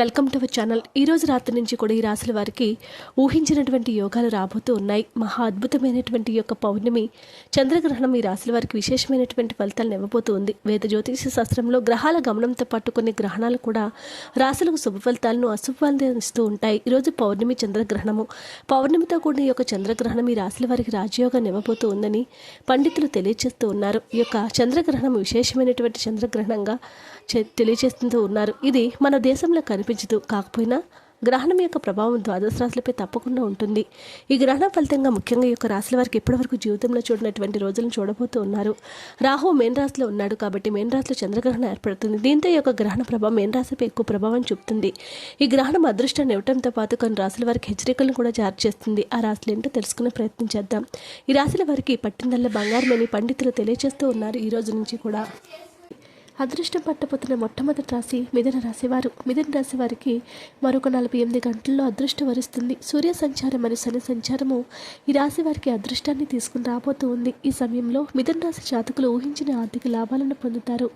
Welcome to our channel. ఈ రోజు రాత్రి నుంచి కూడా ఈ రాశుల వారికి ఊహించినటువంటి యోగాలు రాబోతూ ఉన్నాయి. మహా అద్భుతమైనటువంటి యొక్క పౌర్ణమి చంద్రగ్రహణం ఈ రాశుల వారికి విశేషమైనటువంటి ఫలితాలను ఇవ్వబోతూ ఉంది. వేద జ్యోతిష శాస్త్రంలో గ్రహాల గమనంతో పాటు కొన్ని గ్రహణాలు కూడా రాశులకు శుభ ఫలితాలను అశుభాలను ఇస్తూ ఉంటాయి. ఈరోజు పౌర్ణమి చంద్రగ్రహణము. పౌర్ణమితో కూడిన ఈ యొక్క చంద్రగ్రహణం ఈ రాశుల వారికి రాజయోగాన్ని ఇవ్వబోతూ ఉందని పండితులు తెలియజేస్తూ ఉన్నారు. ఈ యొక్క చంద్రగ్రహణం విశేషమైనటువంటి చంద్రగ్రహణంగా తెలియజేస్తూ ఉన్నారు. ఇది మన దేశంలో కనిపించదు. కాకపోయినా గ్రహణం యొక్క ప్రభావం ద్వాదశ రాశులపై తప్పకుండా ఉంటుంది. ఈ గ్రహణం ఫలితంగా ముఖ్యంగా ఈ యొక్క రాశుల వారికి ఇప్పటివరకు జీవితంలో చూడనటువంటి రోజులను చూడబోతూ ఉన్నారు. రాహు మేన్ రాశిలో ఉన్నాడు కాబట్టి మేన్ రాశిలో చంద్రగ్రహణం ఏర్పడుతుంది. దీంతో ఈ యొక్క గ్రహణ ప్రభావం మేన్ రాశిపై ఎక్కువ ప్రభావం చూపుతుంది. ఈ గ్రహణం అదృష్టాన్ని ఇవ్వడంతో పాటు కొన్ని రాశుల వారికి హెచ్చరికలను కూడా జారీ చేస్తుంది. ఆ రాశులు ఏంటో తెలుసుకునే ప్రయత్నం చేద్దాం. ఈ రాశుల వారికి పట్టిందల్ల బంగారమని పండితులు తెలియజేస్తూ ఉన్నారు ఈ రోజు నుంచి కూడా. అదృష్టం పట్టబోతున్న మొట్టమొదటి రాశి మిథున రాశివారు. మిథున రాశి వారికి మరొక నలభై ఎనిమిది గంటల్లో అదృష్టం వరిస్తుంది. సూర్య సంచారం మరియు శని సంచారము ఈ రాశి వారికి అదృష్టాన్ని తీసుకుని రాబోతూ ఉంది. ఈ సమయంలో మిథున రాశి జాతకులు ఊహించిన ఆర్థిక లాభాలను పొందుతారు.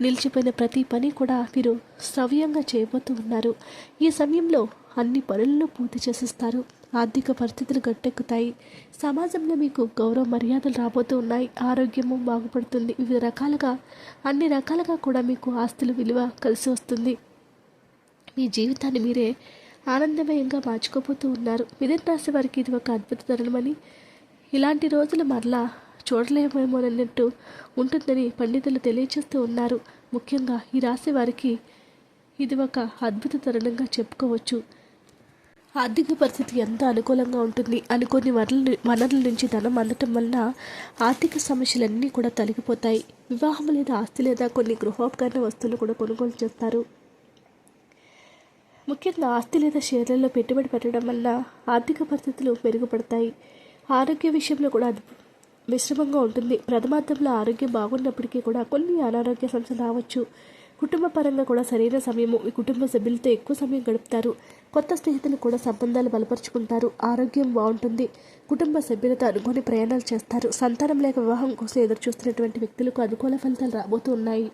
నిలిచిపోయిన ప్రతి పని కూడా వీరు శ్రవ్యంగా చేయబోతూ ఉన్నారు. ఈ సమయంలో అన్ని పనులను పూర్తి చేసిస్తారు. ఆర్థిక పరిస్థితులు గట్టెక్కుతాయి. సమాజంలో మీకు గౌరవ మర్యాదలు రాబోతూ ఉన్నాయి. ఆరోగ్యము బాగుపడుతుంది. వివిధ రకాలుగా అన్ని రకాలుగా కూడా మీకు ఆస్తుల విలువ కలిసి వస్తుంది. మీ జీవితాన్ని మీరే ఆనందమయంగా మార్చుకోబోతూ ఉన్నారు. మిథున రాశి వారికి ఇది ఒక అద్భుత తరుణమని ఇలాంటి రోజులు మరలా చూడలేమేమోనన్నట్టు ఉంటుందని పండితులు తెలియజేస్తూ ఉన్నారు. ముఖ్యంగా ఈ రాశి వారికి ఇది ఒక అద్భుత తరుణంగా చెప్పుకోవచ్చు. ఆర్థిక పరిస్థితి ఎంత అనుకూలంగా ఉంటుంది? అనుకోని వనరుల వనరుల నుంచి ధనం అందటం వలన ఆర్థిక సమస్యలన్నీ కూడా తొలగిపోతాయి. వివాహం లేదా ఆస్తి లేదా కొన్ని గృహోపకరణ వస్తువులు కూడా కొనుగోలు చేస్తారు. ముఖ్యంగా ఆస్తి లేదా షేర్లలో పెట్టుబడి పెట్టడం వల్ల ఆర్థిక పరిస్థితులు మెరుగుపడతాయి. ఆరోగ్య విషయంలో కూడా అది మిశ్రమంగా ఉంటుంది. ప్రథమార్థంలో ఆరోగ్యం బాగున్నప్పటికీ కూడా కొన్ని అనారోగ్య సమస్యలు రావచ్చు. కుటుంబ పరంగా కూడా సరైన సమయము ఈ కుటుంబ సభ్యులతో ఎక్కువ సమయం గడుపుతారు. కొత్త స్నేహితులు కూడా సంబంధాలు బలపరుచుకుంటారు. ఆరోగ్యం బాగుంటుంది. కుటుంబ సభ్యులతో అనుకోని ప్రయాణాలు చేస్తారు. సంతానం లేక వివాహం కోసం ఎదురు చూస్తున్నటువంటి వ్యక్తులకు అనుకూల ఫలితాలు రాబోతూ ఉన్నాయి.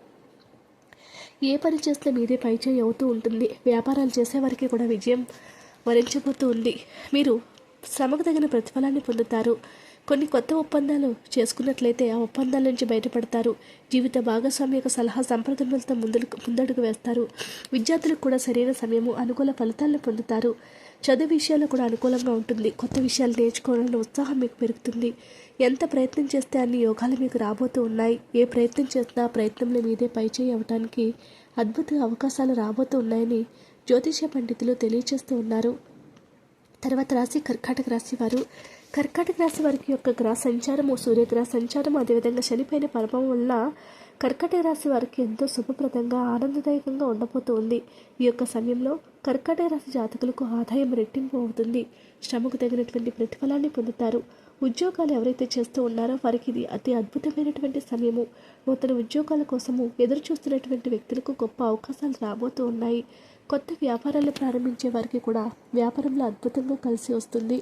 ఏ పని చేస్తే మీదే పైచేయి అవుతూ ఉంటుంది. వ్యాపారాలు చేసేవారికి కూడా విజయం వరించబోతూ ఉంది. మీరు శ్రమకు తగిన ప్రతిఫలాన్ని పొందుతారు. కొన్ని కొత్త ఒప్పందాలు చేసుకున్నట్లయితే ఆ ఒప్పందాల నుంచి బయటపడతారు. జీవిత భాగస్వామి యొక్క సలహా సంప్రదింపులతో ముందుకు ముందడుగు వేస్తారు. విద్యార్థులకు కూడా సరైన సమయము అనుకూల ఫలితాలను పొందుతారు. చదువు విషయాలు కూడా అనుకూలంగా ఉంటుంది. కొత్త విషయాలు నేర్చుకోవాలన్న ఉత్సాహం మీకు పెరుగుతుంది. ఎంత ప్రయత్నం చేస్తే అన్ని యోగాలు మీకు రాబోతూ ఉన్నాయి? ఏ ప్రయత్నం చేస్తే ఆ ప్రయత్నంలో మీదే పైచేయి అవ్వటానికి అద్భుత అవకాశాలు రాబోతూ ఉన్నాయని జ్యోతిష పండితులు తెలియజేస్తూ ఉన్నారు. తర్వాత రాశి కర్కాటక రాశి వారు. కర్కాటక రాశి వారికి యొక్క గ్రహ సంచారము సూర్యగ్రహ సంచారం అదేవిధంగా చనిపోయిన పరమం వల్ల కర్కాటక రాశి వారికి ఎంతో శుభప్రదంగా ఆనందదాయకంగా ఉండబోతోంది. ఈ యొక్క సమయంలో కర్కాటక రాశి జాతకులకు ఆదాయం రెట్టింపు అవుతుంది. శ్రమకు తగినటువంటి ప్రతిఫలాన్ని పొందుతారు. ఉద్యోగాలు ఎవరైతే చేస్తూ ఉన్నారో వారికి ఇది అతి అద్భుతమైనటువంటి సమయము. నూతన ఉద్యోగాల కోసము ఎదురు చూస్తున్నటువంటి వ్యక్తులకు గొప్ప అవకాశాలు రాబోతూ ఉన్నాయి. కొత్త వ్యాపారాలు ప్రారంభించే వారికి కూడా వ్యాపారంలో అద్భుతంగా కలిసి వస్తుంది.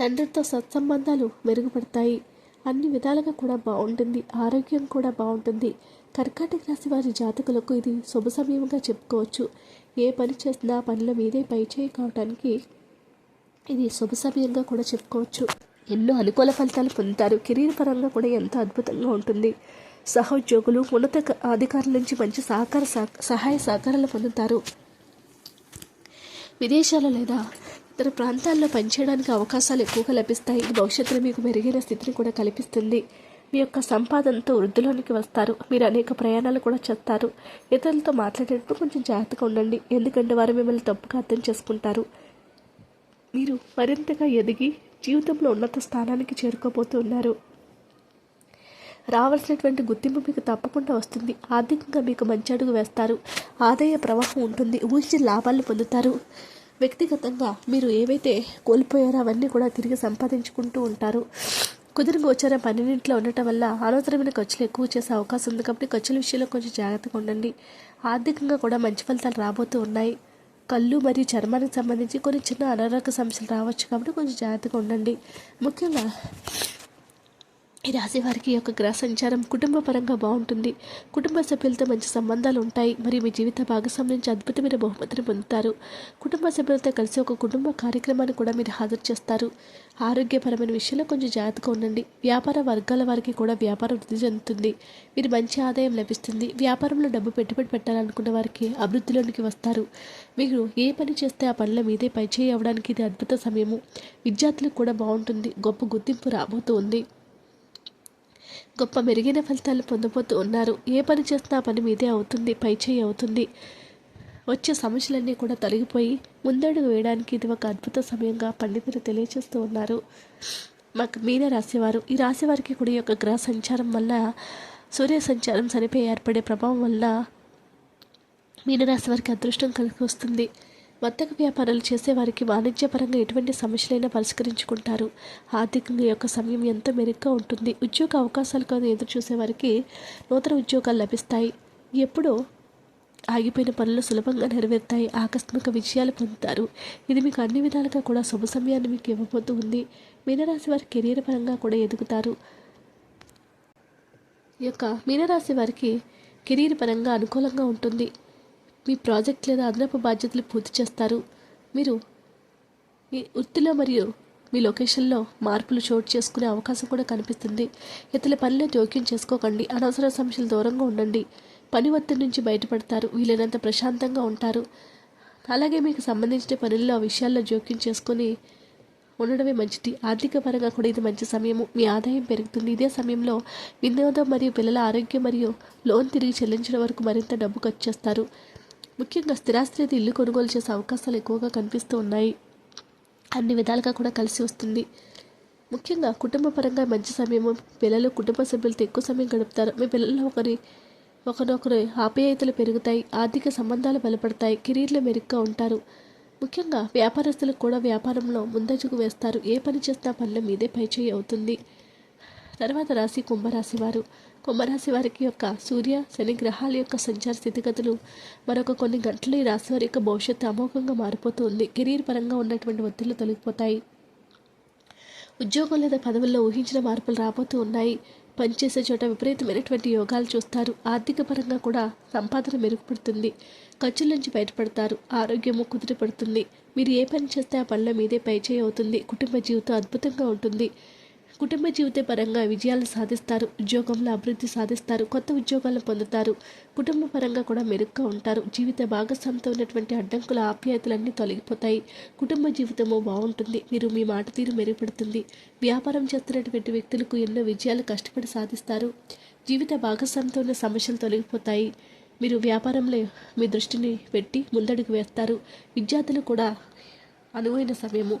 తండ్రితో సత్సంబంధాలు మెరుగుపడతాయి. అన్ని విధాలుగా కూడా బాగుంటుంది ఆరోగ్యం కూడా బాగుంటుంది కర్కాటక రాశి వారి జాతకులకు ఇది శుభ సమయంగా చెప్పుకోవచ్చు. ఏ పని చేసినా పనుల మీదే మీదే పైచేయి కావడానికి ఇది శుభ సమయంగా కూడా చెప్పుకోవచ్చు. ఎన్నో అనుకూల ఫలితాలు పొందుతారు. కెరీర్ పరంగా కూడా ఎంతో అద్భుతంగా ఉంటుంది. సహోద్యోగులు ఉన్నత అధికారుల నుంచి మంచి సహకార సహ- సహాయ సహకారాలు పొందుతారు. విదేశాలు లేదా ఇతర ప్రాంతాల్లో పనిచేయడానికి అవకాశాలు ఎక్కువగా లభిస్తాయి. ఇది భవిష్యత్తులో మీకు మెరుగైన స్థితిని కూడా కల్పిస్తుంది. మీ యొక్క సంపాదనతో వృద్ధిలోనికి వస్తారు. మీరు అనేక ప్రయాణాలు కూడా చేస్తారు. ఇతరులతో మాట్లాడేటప్పుడు కొంచెం జాగ్రత్తగా ఉండండి. ఎందుకంటే వారు మిమ్మల్ని తప్పుగా అర్థం చేసుకుంటారు. మీరు మరింతగా ఎదిగి జీవితంలో ఉన్నత స్థానానికి చేరుకోబోతున్నారు రావాల్సినటువంటి గుర్తింపు మీకు తప్పకుండా వస్తుంది. ఆర్థికంగా మీకు మంచి అడుగు వేస్తారు. ఆదాయ ప్రవాహం ఉంటుంది. ఊహించిన లాభాలు పొందుతారు. వ్యక్తిగతంగా మీరు ఏవైతే కోల్పోయారో అవన్నీ కూడా తిరిగి సంపాదించుకుంటూ ఉంటారు. కుదిరి గోచారం పన్నెండింట్లో ఉండటం వల్ల అనవసరమైన ఖర్చులు ఎక్కువ చేసే అవకాశం ఉంది కాబట్టి ఖర్చుల విషయంలో కొంచెం జాగ్రత్తగా ఉండండి. ఆర్థికంగా కూడా మంచి ఫలితాలు రాబోతూ ఉన్నాయి. కళ్ళు మరియు చర్మానికి సంబంధించి కొన్ని చిన్న అనారోగ్య సమస్యలు రావచ్చు కాబట్టి కొంచెం జాగ్రత్తగా ఉండండి. ముఖ్యంగా ఈ రాశి వారికి యొక్క గ్రహ సంచారం కుటుంబపరంగా బాగుంటుంది. కుటుంబ సభ్యులతో మంచి సంబంధాలు ఉంటాయి. మరియు మీ జీవిత భాగస్వామి నుంచి అద్భుతమైన బహుమతిని పొందుతారు. కుటుంబ సభ్యులతో కలిసి ఒక కుటుంబ కార్యక్రమాన్ని కూడా మీరు హాజరు చేస్తారు. ఆరోగ్యపరమైన విషయంలో కొంచెం జాగ్రత్తగా ఉండండి. వ్యాపార వర్గాల వారికి కూడా వ్యాపారం వృద్ధి చెందుతుంది. మీరు మంచి ఆదాయం లభిస్తుంది. వ్యాపారంలో డబ్బు పెట్టుబడి పెట్టాలనుకున్న వారికి అభివృద్ధిలోనికి వస్తారు. మీరు ఏ పని చేస్తే ఆ పనుల మీదే పైచేయి అవ్వడానికి ఇది అద్భుత సమయము. విద్యార్థులకు కూడా బాగుంటుంది. గొప్ప గుర్తింపు రాబోతూ ఉంది గొప్ప మెరుగైన ఫలితాలు పొందబోతూ ఉన్నారు. ఏ పని చేస్తున్నా పని మీదే అవుతుంది పైచేయి అవుతుంది. వచ్చే సమస్యలన్నీ కూడా తొలగిపోయి ముందడుగు వేయడానికి ఇది ఒక అద్భుత సమయంగా పండితులు తెలియజేస్తూ ఉన్నారు. మాకు మీన రాసేవారు ఈ రాసేవారికి కూడా ఈ యొక్క గ్రహ సంచారం వల్ల సూర్య సంచారం సరిపోయి ఏర్పడే ప్రభావం వల్ల మీనరాశి వారికి అదృష్టం కలిగి వస్తుంది. వర్తక వ్యాపారాలు చేసేవారికి వాణిజ్యపరంగా ఎటువంటి సమస్యలైనా పరిష్కరించుకుంటారు. ఆర్థికంగా యొక్క సమయం ఎంతో మెరుగ్గా ఉంటుంది. ఉద్యోగ అవకాశాల కోసం ఎదురు చూసేవారికి నూతన ఉద్యోగాలు లభిస్తాయి. ఎప్పుడో ఆగిపోయిన పనులు సులభంగా నెరవేరుతాయి. ఆకస్మిక విజయాలు పొందుతారు. ఇది మీకు అన్ని విధాలుగా కూడా శుభ సమయాన్ని మీకు ఇవ్వబోతుంది మీనరాశి వారి కెరీర్ పరంగా కూడా ఎదుగుతారు. ఈ యొక్క మీనరాశి వారికి కెరీర్ పరంగా అనుకూలంగా ఉంటుంది. మీ ప్రాజెక్ట్ లేదా అదనపు బాధ్యతలు పూర్తి చేస్తారు. మీరు మీ వృత్తిలో మరియు మీ లొకేషన్లో మార్పులు చోటు చేసుకునే అవకాశం కూడా కనిపిస్తుంది. ఇతరుల పనిలో జోక్యం చేసుకోకండి. అనవసర సమస్యలు దూరంగా ఉండండి. పని ఒత్తిడి నుంచి బయటపడతారు. వీలైనంత ప్రశాంతంగా ఉంటారు. అలాగే మీకు సంబంధించిన పనుల్లో ఆ విషయాల్లో జోక్యం చేసుకుని ఉండడమే మంచిది. ఆర్థిక పరంగా కూడా ఇది మంచి సమయము. మీ ఆదాయం పెరుగుతుంది. ఇదే సమయంలో వినోదం మరియు పిల్లల ఆరోగ్యం మరియు లోన్ తిరిగి చెల్లించడం వరకు మరింత డబ్బు ఖర్చు చేస్తారు. ముఖ్యంగా స్థిరాస్తి అయితే ఇల్లు కొనుగోలు చేసే అవకాశాలు ఎక్కువగా కనిపిస్తూ ఉన్నాయి. అన్ని విధాలుగా కూడా కలిసి వస్తుంది. ముఖ్యంగా కుటుంబ పరంగా మంచి సమయము పిల్లలు కుటుంబ సభ్యులతో ఎక్కువ సమయం గడుపుతారు. మీ పిల్లల్లో ఒకరి ఒకరినొకరు ఆప్యాయతలు పెరుగుతాయి ఆర్థిక సంబంధాలు బలపడతాయి కెరీర్లో మెరుగ్గా ఉంటారు. ముఖ్యంగా వ్యాపారస్తులకు కూడా వ్యాపారంలో ముందడుగు వేస్తారు. ఏ పని చేసినా పనుల మీదే పైచేయి అవుతుంది. తర్వాత రాశి కుంభరాశి వారు. కుంభరాశి వారికి యొక్క సూర్య శని గ్రహాల యొక్క సంచార స్థితిగతులు మరొక కొన్ని గంటలు ఈ రాశి వారి యొక్క భవిష్యత్తు అమోఘంగా మారిపోతుంది. కెరీర్ పరంగా ఉన్నటువంటి ఒత్తిళ్ళు తొలగిపోతాయి. ఉద్యోగం లేదా పదవుల్లో ఊహించిన మార్పులు రాబోతూ ఉన్నాయి. పనిచేసే చోట విపరీతమైనటువంటి యోగాలు చూస్తారు. ఆర్థిక పరంగా కూడా సంపాదన మెరుగుపడుతుంది. ఖర్చుల నుంచి బయటపడతారు. ఆరోగ్యము కుదిరిపడుతుంది మీరు ఏ పని చేస్తే ఆ పనుల మీదే పైచేయి అవుతుంది. కుటుంబ జీవితం అద్భుతంగా ఉంటుంది. కుటుంబ జీవిత పరంగా విజయాలు సాధిస్తారు ఉద్యోగంలో అభివృద్ధి సాధిస్తారు కొత్త ఉద్యోగాలను పొందుతారు. కుటుంబ పరంగా కూడా మెరుగ్గా ఉంటారు. జీవిత భాగస్వామితో ఉన్నటువంటి అడ్డంకుల ఆప్యాయతలన్నీ తొలగిపోతాయి. కుటుంబ జీవితము బాగుంటుంది. మీరు మీ మాట తీరు మెరుగుపడుతుంది. వ్యాపారం చేస్తున్నటువంటి వ్యక్తులకు ఎన్నో విజయాలు కష్టపడి సాధిస్తారు. జీవిత భాగస్వామితో ఉన్న సమస్యలు తొలగిపోతాయి. మీరు వ్యాపారంలో మీ దృష్టిని పెట్టి ముందడుగు వేస్తారు. విద్యార్థులు కూడా అనువైన సమయము